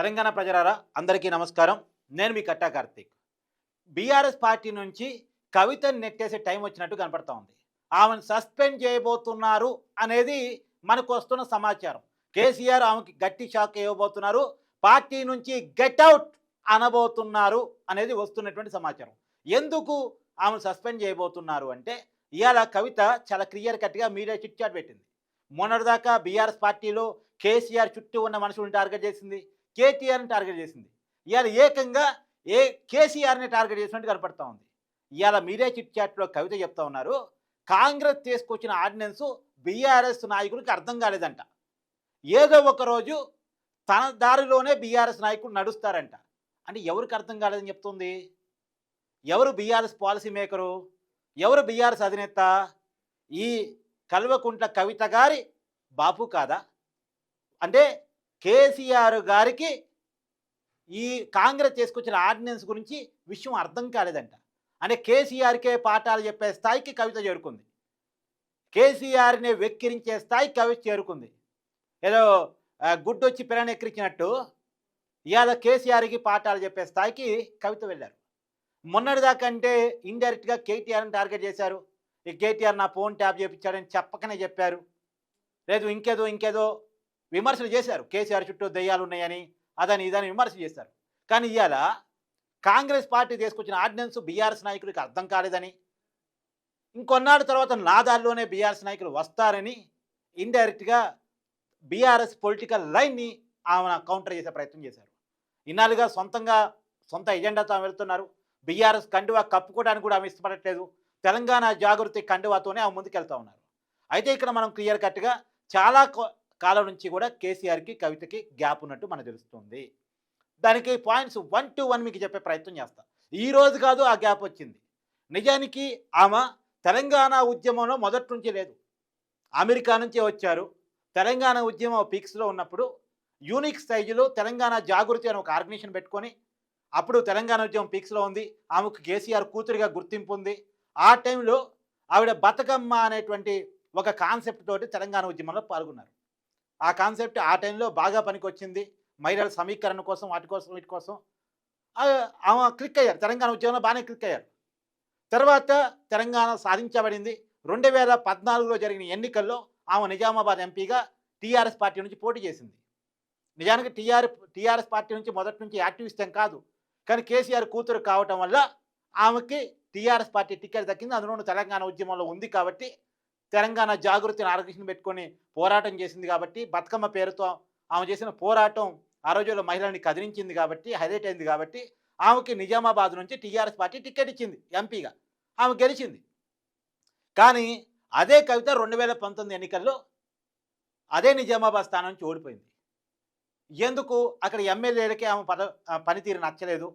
తెలంగాణ ప్రజలారా అందరికీ నమస్కారం. నేను మీ కట్టా కార్తీక్. బీఆర్ఎస్ పార్టీ నుంచి కవితను నెట్టేసే టైం వచ్చినట్టు కనపడతా ఉంది. ఆమెను సస్పెండ్ చేయబోతున్నారు అనేది మనకు వస్తున్న సమాచారం. కేసీఆర్ ఆమెకి గట్టి షాక్ ఇవ్వబోతున్నారు పార్టీ నుంచి గెట్ అవుట్ అనబోతున్నారు అనేది వస్తున్నటువంటి సమాచారం. ఎందుకు ఆమెను సస్పెండ్ చేయబోతున్నారు అంటే ఇవాళ కవిత చాలా క్లియర్ కట్గా మీడియా చిట్ చాట్ పెట్టింది. మొన్నటిదాకా బీఆర్ఎస్ పార్టీలో కేసీఆర్ చుట్టూ ఉన్న మనుషులను టార్గెట్ చేసింది. కేటీఆర్ని టార్గెట్ చేసింది. ఇవాళ ఏకంగా ఏ కేసీఆర్ని టార్గెట్ చేసినట్టు కనపడతా ఉంది. ఇవాళ మీడియా చిట్ చాట్లో కవిత చెప్తా ఉన్నారు కాంగ్రెస్ తీసుకొచ్చిన ఆర్డినెన్స్ బీఆర్ఎస్ నాయకుడికి అర్థం కాలేదంట. ఏదో ఒకరోజు తన దారిలోనే బీఆర్ఎస్ నాయకుడు నడుస్తారంట. అంటే ఎవరికి అర్థం కాలేదని చెప్తుంది? ఎవరు బీఆర్ఎస్ పాలసీ మేకరు? ఎవరు బీఆర్ఎస్ అధినేత? ఈ కల్వకుంట్ల కవిత గారి బాపు కాదా? అంటే కేసీఆర్ గారికి ఈ కాంగ్రెస్ చేసుకొచ్చిన ఆర్డినెన్స్ గురించి విషయం అర్థం కాలేదంట. అంటే కేసీఆర్కే పాఠాలు చెప్పే స్థాయికి కవిత చేరుకుంది. కేసీఆర్ని వెక్కిరించే స్థాయికి కవిత చేరుకుంది. ఏదో గుడ్డు గుడ్డొచ్చి పిల్లని ఎక్కిరించినట్టు ఇవాళ కేసీఆర్కి పాఠాలు చెప్పే స్థాయికి కవిత వెళ్ళారు. మొన్నటిదాకా అంటే ఇండైరెక్ట్గా కేటీఆర్ని టార్గెట్ చేశారు. ఈ కేటీఆర్ నా ఫోన్ ట్యాప్ చేయించాడని చెప్పకనే చెప్పారు. లేదు ఇంకేదో ఇంకేదో విమర్శలు చేశారు. కేసీఆర్ చుట్టూ దయ్యాలు ఉన్నాయని అదని ఇదని విమర్శలు చేశారు. కానీ ఇవాళ కాంగ్రెస్ పార్టీ తీసుకొచ్చిన ఆర్డినెన్స్ బీఆర్ఎస్ నాయకుడికి అర్థం కాలేదని ఇంకొన్నాళ్ళ తర్వాత నాదాల్లోనే బీఆర్ఎస్ నాయకులు వస్తారని ఇండైరెక్ట్గా బీఆర్ఎస్ పొలిటికల్ లైన్ని ఆమె కౌంటర్ చేసే ప్రయత్నం చేశారు. ఇన్నాళ్ళుగా సొంతంగా సొంత ఎజెండాతో ఆమె వెళ్తున్నారు. బీఆర్ఎస్ కండువా కప్పుకోవడానికి కూడా ఆమె ఇష్టపడట్లేదు. తెలంగాణ జాగృతి కండువాతోనే ఆమె ముందుకెళ్తా ఉన్నారు. అయితే ఇక్కడ మనం క్లియర్ కట్గా చాలా కాలం నుంచి కూడా కేసీఆర్కి కవితకి గ్యాప్ ఉన్నట్టు మనకు తెలుస్తుంది. దానికి పాయింట్స్ వన్ టు వన్ మీకు చెప్పే ప్రయత్నం చేస్తా. ఈ రోజు కాదు ఆ గ్యాప్ వచ్చింది. నిజానికి ఆమె తెలంగాణ ఉద్యమంలో మొదటి నుంచి లేదు. అమెరికా నుంచే వచ్చారు. తెలంగాణ ఉద్యమం పీక్స్లో ఉన్నప్పుడు యూనిక్ సైజులో తెలంగాణ జాగృతి అని ఒక ఆర్గనైజేషన్ పెట్టుకొని అప్పుడు తెలంగాణ ఉద్యమం పీక్స్లో ఉంది. ఆమెకు కేసీఆర్ కూతురిగా గుర్తింపు ఉంది. ఆ టైంలో ఆవిడ బతుకమ్మ అనేటువంటి ఒక కాన్సెప్ట్ తోటి తెలంగాణ ఉద్యమంలో పాల్గొన్నారు. ఆ కాన్సెప్ట్ ఆ టైంలో బాగా పనికొచ్చింది. మహిళల సమీకరణ కోసం వాటి కోసం వీటి కోసం. ఆమె క్లిక్ అయ్యారు. తెలంగాణ ఉద్యమంలో బాగానే క్లిక్ అయ్యారు. తర్వాత తెలంగాణ సాధించబడింది. రెండు వేల పద్నాలుగులో జరిగిన ఎన్నికల్లో ఆమె నిజామాబాద్ ఎంపీగా టీఆర్ఎస్ పార్టీ నుంచి పోటీ చేసింది. నిజానికి టీఆర్ టీఆర్ఎస్ పార్టీ నుంచి మొదటి నుంచి యాక్టివిస్ట్ కాదు. కానీ కేసీఆర్ కూతురు కావటం వల్ల ఆమెకి టీఆర్ఎస్ పార్టీ టికెట్ దక్కింది. అందులోనూ తెలంగాణ ఉద్యమంలో ఉంది కాబట్టి తెలంగాణ జాగృతిని ఆరోగ్యం పెట్టుకొని పోరాటం చేసింది కాబట్టి బతుకమ్మ పేరుతో ఆమె చేసిన పోరాటం ఆ రోజుల్లో మహిళల్ని కదిలించింది కాబట్టి హైలైట్ అయింది కాబట్టి ఆమెకి నిజామాబాద్ నుంచి టీఆర్ఎస్ పార్టీ టికెట్ ఇచ్చింది ఎంపీగా. ఆమె గెలిచింది. కానీ అదే కవిత రెండు వేల పంతొమ్మిది ఎన్నికల్లో అదే నిజామాబాద్ స్థానం నుంచి ఓడిపోయింది. ఎందుకు? అక్కడ ఎమ్మెల్యేలకి ఆమె పద పనితీరు నచ్చలేదు.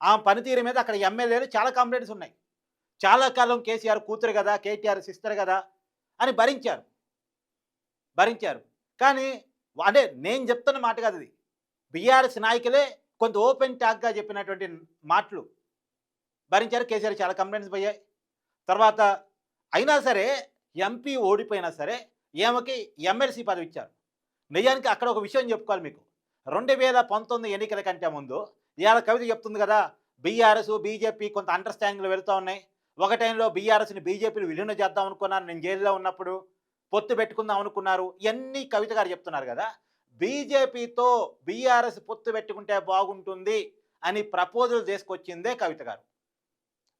ఆమె పనితీరు మీద అక్కడ ఎమ్మెల్యేలు చాలా కంప్లైంట్స్ ఉన్నాయి. చాలా కాలం కేసీఆర్ కూతురు కదా కేటీఆర్ సిస్టర్ కదా అని భరించారు. భరించారు. కానీ అంటే నేను చెప్తున్న మాట కాదు ఇది. బీఆర్ఎస్ నాయకులే కొంత ఓపెన్ టాక్గా చెప్పినటువంటి మాటలు భరించారు. కేసీఆర్ చాలా కంప్లైంట్స్ పోయాయి. తర్వాత అయినా సరే ఎంపీ ఓడిపోయినా సరే ఈమెకి ఎమ్మెల్సీ పదవి ఇచ్చారు. నిజానికి అక్కడ ఒక విషయం చెప్పుకోవాలి మీకు. రెండు వేల పంతొమ్మిది ఎన్నికల కంటే ముందు ఇవాళ కవిత చెప్తుంది కదా బీఆర్ఎస్ బీజేపీ కొంత అండర్స్టాండింగ్లో వెళుతూ ఉన్నాయి. ఒక టైంలో బీఆర్ఎస్ని బీజేపీని విలీనం చేద్దాం అనుకున్నారు నేను జైల్లో ఉన్నప్పుడు పొత్తు పెట్టుకుందాం అనుకున్నారు ఇవన్నీ కవిత గారు చెప్తున్నారు కదా. బీజేపీతో బీఆర్ఎస్ పొత్తు పెట్టుకుంటే బాగుంటుంది అని ప్రపోజల్ తీసుకొచ్చిందే కవిత గారు.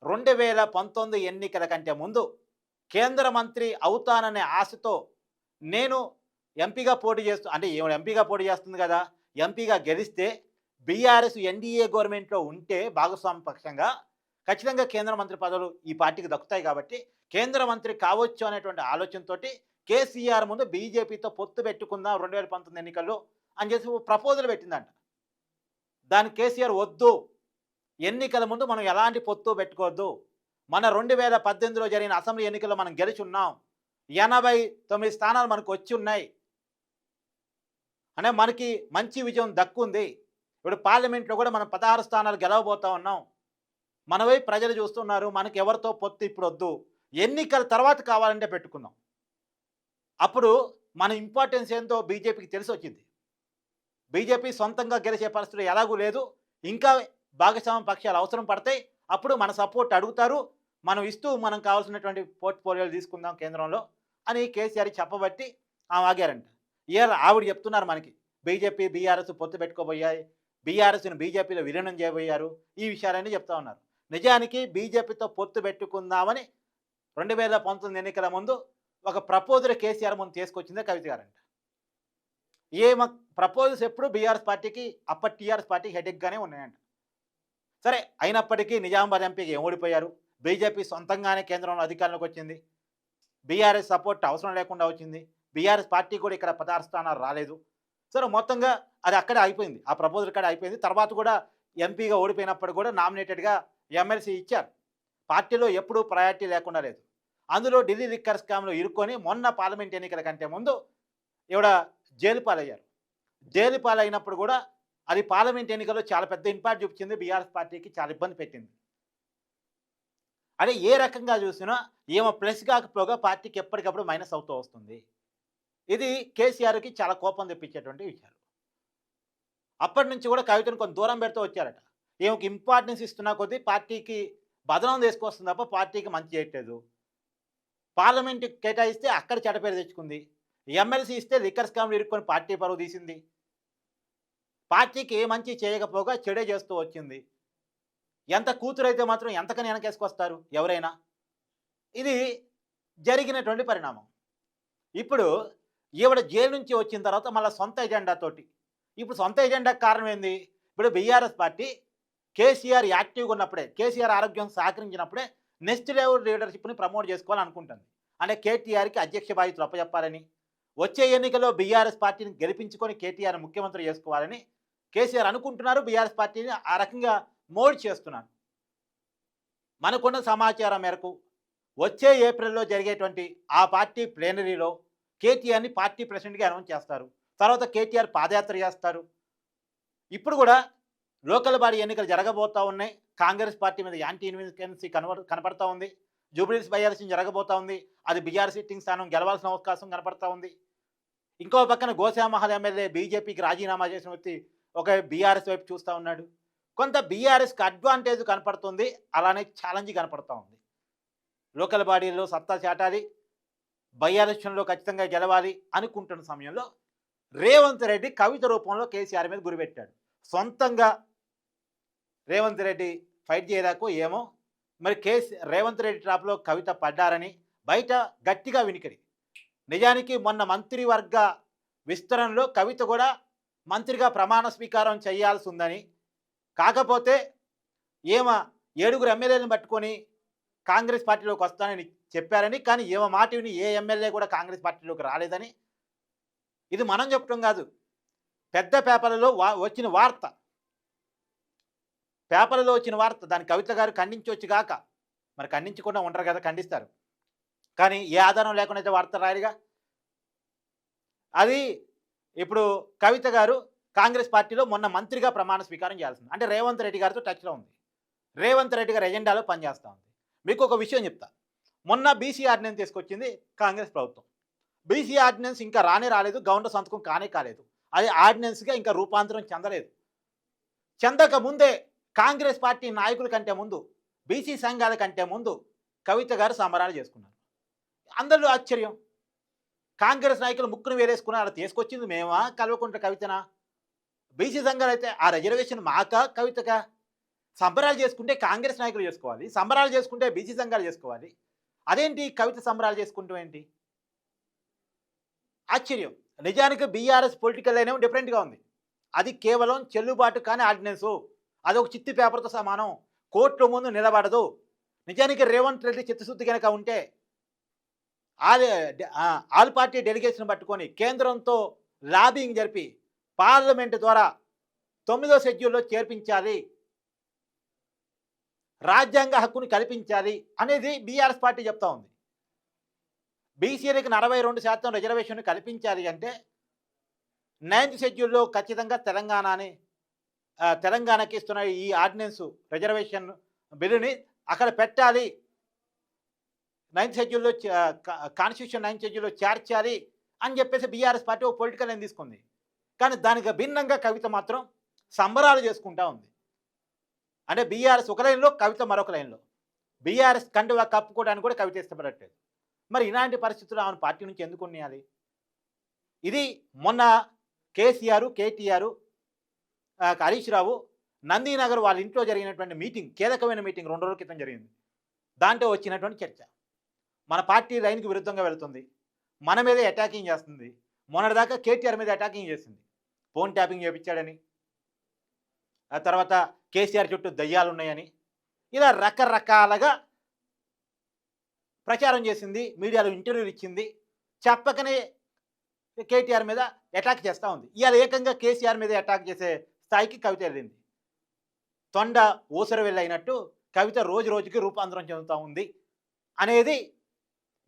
రెండు వేల పంతొమ్మిది ఎన్నికల కంటే ముందు కేంద్ర మంత్రి అవుతాననే ఆశతో నేను ఎంపీగా పోటీ చేస్తూ అంటే ఎంపీగా పోటీ చేస్తుంది కదా ఎంపీగా గెలిస్తే బీఆర్ఎస్ ఎన్డీఏ గవర్నమెంట్లో ఉంటే భాగస్వామి పక్షంగా ఖచ్చితంగా కేంద్ర మంత్రి పదవులు ఈ పార్టీకి దక్కుతాయి కాబట్టి కేంద్ర మంత్రి కావచ్చు అనేటువంటి ఆలోచనతోటి కేసీఆర్ ముందు బీజేపీతో పొత్తు పెట్టుకుందాం రెండు వేల పంతొమ్మిది ఎన్నికల్లో అని చెప్పి ప్రపోజల్ పెట్టిందంట. దాని కేసీఆర్ వద్దు. ఎన్నికల ముందు మనం ఎలాంటి పొత్తు పెట్టుకోవద్దు. మన రెండు వేల పద్దెనిమిదిలో జరిగిన అసెంబ్లీ ఎన్నికల్లో మనం గెలిచి ఉన్నాం ఎనభై తొమ్మిది స్థానాలు మనకు వచ్చి ఉన్నాయి. అంటే మనకి మంచి విజయం దక్కుంది. ఇప్పుడు పార్లమెంట్లో కూడా మనం పదహారు స్థానాలు గెలవబోతా ఉన్నాం. మనవై ప్రజలు చూస్తున్నారు మనకి ఎవరితో పొత్తు ఇప్పుడు వద్దు ఎన్నికల తర్వాత కావాలంటే పెట్టుకుందాం. అప్పుడు మన ఇంపార్టెన్స్ ఏంటో బీజేపీకి తెలిసి వచ్చింది బీజేపీ సొంతంగా గెలిచే పరిస్థితి ఎలాగూ లేదు ఇంకా భాగస్వామ్య పక్షాలు అవసరం పడతాయి అప్పుడు మన సపోర్ట్ అడుగుతారు మనం ఇస్తూ మనం కావాల్సినటువంటి పోర్ట్ఫోలియోలు తీసుకుందాం కేంద్రంలో అని కేసీఆర్ చెప్పబట్టి ఆమె ఆగారంట. ఇవాళ ఆవిడ చెప్తున్నారు మనకి బీజేపీ బీఆర్ఎస్ పొత్తు పెట్టుకోబోయాయి బీఆర్ఎస్ని బీజేపీలో విలీనం చేయబోయారు ఈ విషయాలన్నీ చెప్తా ఉన్నారు. నిజానికి బీజేపీతో పొత్తు పెట్టుకుందామని రెండు వేల పంతొమ్మిది ఎన్నికల ముందు ఒక ప్రపోజల్ కేసీఆర్ ముందు తీసుకొచ్చిందే కవిత గారంట. ఏ ప్రపోజల్స్ ఎప్పుడు బీఆర్ఎస్ పార్టీకి అప్పటి టీఆర్ఎస్ పార్టీకి హెడెక్గానే ఉన్నాయంట. సరే అయినప్పటికీ నిజామాబాద్ ఎంపీకి ఓడిపోయారు? బీజేపీ సొంతంగానే కేంద్రంలో అధికారంలోకి వచ్చింది. బీఆర్ఎస్ సపోర్ట్ అవసరం లేకుండా వచ్చింది. బీఆర్ఎస్ పార్టీ కూడా ఇక్కడ పదహారు స్థానాలు రాలేదు. సరే మొత్తంగా అది అక్కడే అయిపోయింది. ఆ ప్రపోజల్ కాడ అయిపోయింది. తర్వాత కూడా ఎంపీగా ఓడిపోయినప్పుడు కూడా నామినేటెడ్గా ఎమ్మెల్సీ ఇచ్చారు. పార్టీలో ఎప్పుడూ ప్రయారిటీ లేకుండా లేదు. అందులో ఢిల్లీ లిక్కర్ స్కామ్లో ఇరుక్కొని మొన్న పార్లమెంట్ ఎన్నికల కంటే ముందు ఇవిడ జైలు పాలయ్యారు. జైలు పాలైనప్పుడు కూడా అది పార్లమెంట్ ఎన్నికల్లో చాలా పెద్ద ఇంపాక్ట్ చూపించింది. బీఆర్ఎస్ పార్టీకి చాలా ఇబ్బంది పెట్టింది. అదే ఏ రకంగా చూసినా ఏమో ప్లస్ కాకపోగా పార్టీకి ఎప్పటికప్పుడు మైనస్ అవుతూ వస్తుంది. ఇది కేసీఆర్కి చాలా కోపం తెప్పించేటువంటి విషయాలు. అప్పటి నుంచి కూడా కవితను కొంత దూరం పెడుతూ వచ్చారట. ఈమెకి ఇంపార్టెన్స్ ఇస్తున్నా కొద్దీ పార్టీకి బదనం తీసుకొస్తుంది తప్ప పార్టీకి మంచి చేయట్లేదు. పార్లమెంట్ కేటాయిస్తే అక్కడ చెడపేరు తెచ్చుకుంది. ఎమ్మెల్సీ ఇస్తే లిక్కర్ స్కామ్లు ఇరుక్కొని పార్టీ పరువు తీసింది. పార్టీకి ఏ మంచి చేయకపోగా చెడే చేస్తూ వచ్చింది. ఎంత కూతురైతే మాత్రం ఎంతకని వెనకేసుకొస్తారు? ఎవరైనా? ఇది జరిగినటువంటి పరిణామం. ఇప్పుడు ఈవిడ జైలు నుంచి వచ్చిన తర్వాత మళ్ళీ సొంత ఎజెండాతోటి ఇప్పుడు సొంత ఎజెండా కారణం ఏంది? ఇప్పుడు బీఆర్ఎస్ పార్టీ కేసీఆర్ యాక్టివ్గా ఉన్నప్పుడే కేసీఆర్ ఆరోగ్యం సహకరించినప్పుడే నెక్స్ట్ లెవెల్ లీడర్షిప్ని ప్రమోట్ చేసుకోవాలనుకుంటుంది. అంటే కేటీఆర్కి అధ్యక్ష బాధ్యతలు అప్పచెప్పాలని వచ్చే ఎన్నికల్లో బీఆర్ఎస్ పార్టీని గెలిపించుకొని కేటీఆర్ ముఖ్యమంత్రి చేసుకోవాలని కేసీఆర్ అనుకుంటున్నారు. బీఆర్ఎస్ పార్టీని ఆ రకంగా మోడ్ చేస్తున్నారు. మనకున్న సమాచారం మేరకు వచ్చే ఏప్రిల్లో జరిగేటువంటి ఆ పార్టీ ప్లేనరీలో కేటీఆర్ని పార్టీ ప్రెసిడెంట్గా అనౌన్స్ చేస్తారు. తర్వాత కేటీఆర్ పాదయాత్ర చేస్తారు. ఇప్పుడు కూడా లోకల్ బాడీ ఎన్నికలు జరగబోతూ ఉన్నాయి. కాంగ్రెస్ పార్టీ మీద యాంటీ ఇన్వెన్సీ కనబడ కనపడతా ఉంది. జూబ్లీస్ బైఆర్సీ ఎలక్షన్ జరగబోతా ఉంది. అది బీఆర్ సిట్టింగ్ స్థానం గెలవాల్సిన అవకాశం కనపడతా ఉంది. ఇంకో పక్కన గోశామహల్ ఎమ్మెల్యే బీజేపీకి రాజీనామా చేసిన వ్యక్తి ఒక బీఆర్ఎస్ వైపు చూస్తూ ఉన్నాడు. కొంత బీఆర్ఎస్కి అడ్వాంటేజ్ కనపడుతుంది. అలానే ఛాలెంజ్ కనపడతా ఉంది. లోకల్ బాడీలో సత్తా చాటాలి. బై ఎలక్షన్లో ఖచ్చితంగా గెలవాలి అనుకుంటున్న సమయంలో రేవంత్ రెడ్డి కవిత రూపంలో కేసీఆర్ మీద గురిపెట్టాడు సొంతంగా రేవంత్ రెడ్డి ఫైట్ చేయరాకు ఏమో. మరి కేసీ రేవంత్ రెడ్డి ట్రాప్లో కవిత పడ్డారని బయట గట్టిగా వినికిడి. నిజానికి మొన్న మంత్రివర్గ విస్తరణలో కవిత కూడా మంత్రిగా ప్రమాణ స్వీకారం చేయాల్సి ఉందని కాకపోతే ఏమ ఏడుగురు ఎమ్మెల్యేలను పట్టుకొని కాంగ్రెస్ పార్టీలోకి వస్తానని చెప్పారని కానీ ఏమ మాట విని ఏ ఎమ్మెల్యే కూడా కాంగ్రెస్ పార్టీలోకి రాలేదని. ఇది మనం చెప్పడం కాదు. పెద్ద పేపర్లలో వా వచ్చిన వార్త. పేపర్లో వచ్చిన వార్త దాని కవిత గారు ఖండించవచ్చు కాక మరి ఖండించకుండా ఉండరు కదా ఖండిస్తారు. కానీ ఏ ఆధారం లేకుండా అయితే వార్త రాయరుగా? అది ఇప్పుడు కవిత గారు కాంగ్రెస్ పార్టీలో మొన్న మంత్రిగా ప్రమాణ స్వీకారం చేయాల్సింది. అంటే రేవంత్ రెడ్డి గారితో టచ్లో ఉంది. రేవంత్ రెడ్డి గారు ఎజెండాలో పనిచేస్తూ ఉంది. మీకు ఒక విషయం చెప్తా. మొన్న బీసీ ఆర్డినెన్స్ తీసుకొచ్చింది కాంగ్రెస్ ప్రభుత్వం. బీసీ ఆర్డినెన్స్ ఇంకా రానే రాలేదు గవర్నర్ సంతకం కానే కాలేదు. అది ఆర్డినెన్స్గా ఇంకా రూపాంతరం చెందలేదు. చెందక ముందే కాంగ్రెస్ పార్టీ నాయకుల కంటే ముందు బీసీ సంఘాల కంటే ముందు కవిత గారు సంబరాలు చేసుకున్నారు. అందరిలో ఆశ్చర్యం. కాంగ్రెస్ నాయకులు ముక్కును వేరేసుకున్నారు తీసుకొచ్చింది మేమా కల్వకుంట్ల కవితనా? బీసీ సంఘాలు అయితే ఆ రిజర్వేషన్ మాక కవితగా సంబరాలు చేసుకుంటే కాంగ్రెస్ నాయకులు చేసుకోవాలి సంబరాలు చేసుకుంటే బీసీ సంఘాలు చేసుకోవాలి. అదేంటి కవిత సంబరాలు చేసుకుంటూ ఏంటి? ఆశ్చర్యం. నిజానికి బీఆర్ఎస్ పొలిటికల్ అయినా డిఫరెంట్గా ఉంది. అది కేవలం చెల్లుబాటు కాని ఆర్డినెన్సు అదొక చిత్తి పేపర్తో సమానం కోర్టుల ముందు నిలబడదు. నిజానికి రేవంత్ రెడ్డి చిత్తశుద్ధి కనుక ఉంటే ఆల్ ఆల్ పార్టీ డెలిగేషన్ పట్టుకొని కేంద్రంతో లాబింగ్ జరిపి పార్లమెంట్ ద్వారా తొమ్మిదో షెడ్యూల్లో చేర్పించాలి. రాజ్యాంగ హక్కుని కల్పించాలి అనేది బీఆర్ఎస్ పార్టీ చెప్తా ఉంది. బీసీలకు నలభై రెండు శాతం రిజర్వేషన్ కల్పించాలి అంటే నైన్త్ షెడ్యూల్లో ఖచ్చితంగా తెలంగాణని తెలంగాణకి ఇస్తున్న ఈ ఆర్డినెన్స్ రిజర్వేషన్ బిల్లుని. అక్కడ పెట్టాలి. నైన్త్ షెడ్యూల్లో కాన్స్టిట్యూషన్ నైన్త్ షెడ్యూల్లో చేర్చాలి అని చెప్పేసి బీఆర్ఎస్ పార్టీ ఒక పొలిటికల్ లైన్ తీసుకుంది. కానీ దానికి భిన్నంగా కవిత మాత్రం సంబరాలు చేసుకుంటా ఉంది. అంటే బీఆర్ఎస్ ఒక లైన్లో కవిత మరొక లైన్లో. బీఆర్ఎస్ కండువా కప్పుకోవడానికి కూడా కవిత ఇష్టపడట్లేదు. మరి ఇలాంటి పరిస్థితుల్లో ఆమెను పార్టీ నుంచి ఎందుకు ఉన్నాయాలి? ఇది మొన్న కేసీఆర్ కేటీఆర్ హరీష్ రావు నందీనగర్ వాళ్ళ ఇంట్లో జరిగినటువంటి మీటింగ్ కీలకమైన మీటింగ్ రెండు రోజుల క్రితం జరిగింది. దాంట్లో వచ్చినటువంటి చర్చ. మన పార్టీ లైన్కి విరుద్ధంగా వెళుతుంది. మన మీదే అటాకింగ్ చేస్తుంది. మొన్నటిదాకా కేటీఆర్ మీద అటాకింగ్ చేసింది. ఫోన్ ట్యాపింగ్ చేయించాడని. ఆ తర్వాత కేసీఆర్ చుట్టూ దయ్యాలు ఉన్నాయని. ఇలా రకరకాలుగా ప్రచారం చేసింది. మీడియాలో ఇంటర్వ్యూలు ఇచ్చింది. చెప్పకనే కేటీఆర్ మీద అటాక్ చేస్తూ ఉంది. ఇవాళ ఏకంగా కేసీఆర్ మీద అటాక్ చేసే స్థాయికి కవిత వెళ్ళింది. తొండ ఊసర వెళ్ళైనట్టు కవిత రోజు రోజుకి రూపాంతరం చెందుతూ ఉంది అనేది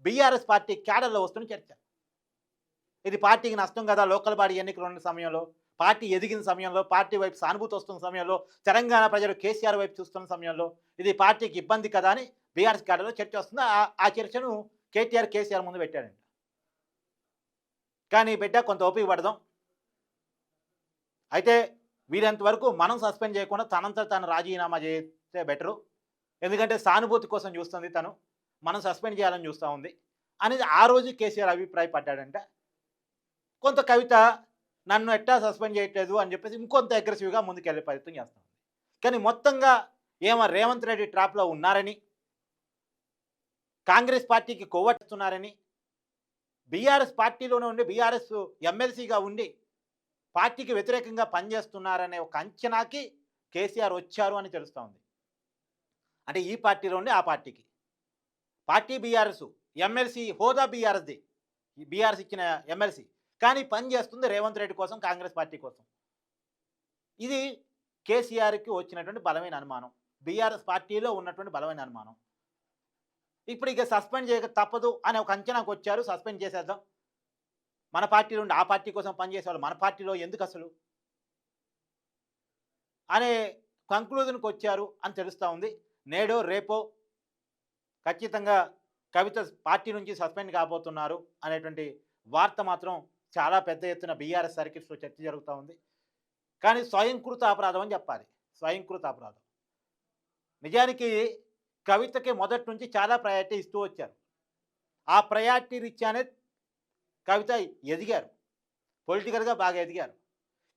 బీఆర్ఎస్ పార్టీ క్యాడర్లో వస్తున్న చర్చ. ఇది పార్టీకి నష్టం కదా లోకల్ బాడీ ఎన్నికలు ఉన్న సమయంలో పార్టీ ఎదిగిన సమయంలో పార్టీ వైపు సానుభూతి వస్తున్న సమయంలో తెలంగాణ ప్రజలు కేసీఆర్ వైపు చూస్తున్న సమయంలో ఇది పార్టీకి ఇబ్బంది కదా అని బీఆర్ఎస్ క్యాడర్లో చర్చ వస్తుంది. ఆ- చర్చను కేటీఆర్ కేసీఆర్ ముందు పెట్టాడంట కానీ బిడ్డ కొంత ఓపిక పడదాం. అయితే వీరంత వరకు మనం సస్పెండ్ చేయకుండా తనంతా తను రాజీనామా చేస్తే బెటరు. ఎందుకంటే సానుభూతి కోసం చూస్తుంది తను. మనం సస్పెండ్ చేయాలని చూస్తూ ఉంది. అనేది ఆ రోజు కేసీఆర్ అభిప్రాయపడ్డాడంట కొంత కవిత నన్ను ఎట్టా సస్పెండ్ చేయట్లేదు అని చెప్పేసి ఇంకొంత అగ్రెసివ్గా ముందుకెళ్ళే ప్రయత్నం చేస్తాం కానీ మొత్తంగా ఏమో రేవంత్ రెడ్డి ట్రాప్లో ఉన్నారని కాంగ్రెస్ పార్టీకి కొవ్వట్టుతున్నారని బీఆర్ఎస్ పార్టీలోనే ఉండి బీఆర్ఎస్ ఎమ్మెల్సీగా ఉండి పార్టీకి వ్యతిరేకంగా పనిచేస్తున్నారనే ఒక అంచనాకి కేసీఆర్ వచ్చారు అని తెలుస్తూ ఉంది. అంటే ఈ పార్టీలో ఆ పార్టీకి. పార్టీ బీఆర్ఎస్ ఎమ్మెల్సీ హోదా బీఆర్ఎస్ది. బీఆర్ఎస్ ఇచ్చిన ఎమ్మెల్సీ. కానీ పని చేస్తుంది రేవంత్ రెడ్డి కోసం కాంగ్రెస్ పార్టీ కోసం. ఇది కేసీఆర్కి వచ్చినటువంటి బలమైన అనుమానం. బీఆర్ఎస్ పార్టీలో ఉన్నటువంటి బలమైన అనుమానం. ఇప్పుడు ఇక సస్పెండ్ చేయక తప్పదు అనే ఒక అంచనాకు వచ్చారు సస్పెండ్ చేసేద్దాం. మన పార్టీలో ఉండి ఆ పార్టీ కోసం పనిచేసేవాళ్ళు మన పార్టీలో ఎందుకు అసలు? అనే కంక్లూజన్కి వచ్చారు అని తెలుస్తూ ఉంది. నేడో రేపో ఖచ్చితంగా కవిత పార్టీ నుంచి సస్పెండ్ కాబోతున్నారు అనేటువంటి వార్త మాత్రం చాలా పెద్ద ఎత్తున బీఆర్ఎస్ సర్కిల్స్లో చర్చ జరుగుతూ ఉంది. కానీ స్వయంకృత అపరాధం అని చెప్పాలి. స్వయంకృత అపరాధం. నిజానికి కవితకి మొదటి నుంచి చాలా ప్రయారిటీ ఇస్తూ వచ్చారు. ఆ ప్రయారిటీ రీత్యానే కవిత ఎదిగారు. పొలిటికల్గా బాగా ఎదిగారు.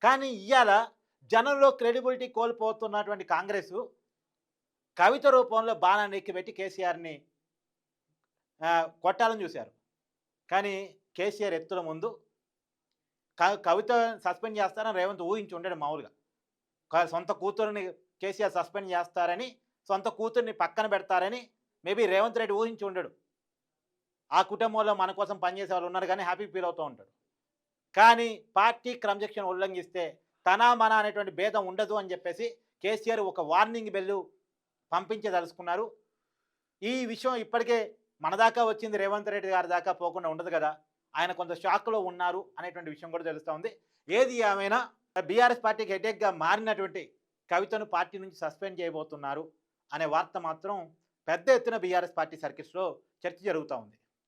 కానీ ఇవాళ జనంలో క్రెడిబిలిటీ కోల్పోతున్నటువంటి కాంగ్రెస్ కవిత రూపంలో బాణాన్ని ఎక్కిపెట్టి కేసీఆర్ని కొట్టాలని చూశారు. కానీ కేసీఆర్ ఎత్తుల ముందు కవిత సస్పెండ్ చేస్తారని రేవంత్ ఊహించి ఉండడు మామూలుగా. సొంత కూతురుని కేసీఆర్ సస్పెండ్ చేస్తారని సొంత కూతుర్ని పక్కన పెడతారని మేబీ రేవంత్ రెడ్డి ఊహించి ఉండడు. ఆ కుటుంబంలో మన కోసం పనిచేసే వాళ్ళు ఉన్నారు కానీ హ్యాపీ ఫీల్ అవుతూ ఉంటాడు. కానీ పార్టీ క్రమశిక్షణ ఉల్లంఘిస్తే తన మన అనేటువంటి భేదం ఉండదు అని చెప్పేసి కేసీఆర్ ఒక వార్నింగ్ బెల్లు పంపించదలుచుకున్నారు. ఈ విషయం ఇప్పటికే మన దాకా వచ్చింది రేవంత్ రెడ్డి గారి దాకా పోకుండా ఉండదు కదా. ఆయన కొంత షాక్లో ఉన్నారు అనేటువంటి విషయం కూడా తెలుస్తూ ఉంది. ఏది ఏమైనా బీఆర్ఎస్ పార్టీకి హెడేక్గా మారినటువంటి కవితను పార్టీ నుంచి సస్పెండ్ చేయబోతున్నారు అనే వార్త మాత్రం పెద్ద ఎత్తున బీఆర్ఎస్ పార్టీ సర్కిల్స్లో చర్చ జరుగుతూ ఉంది.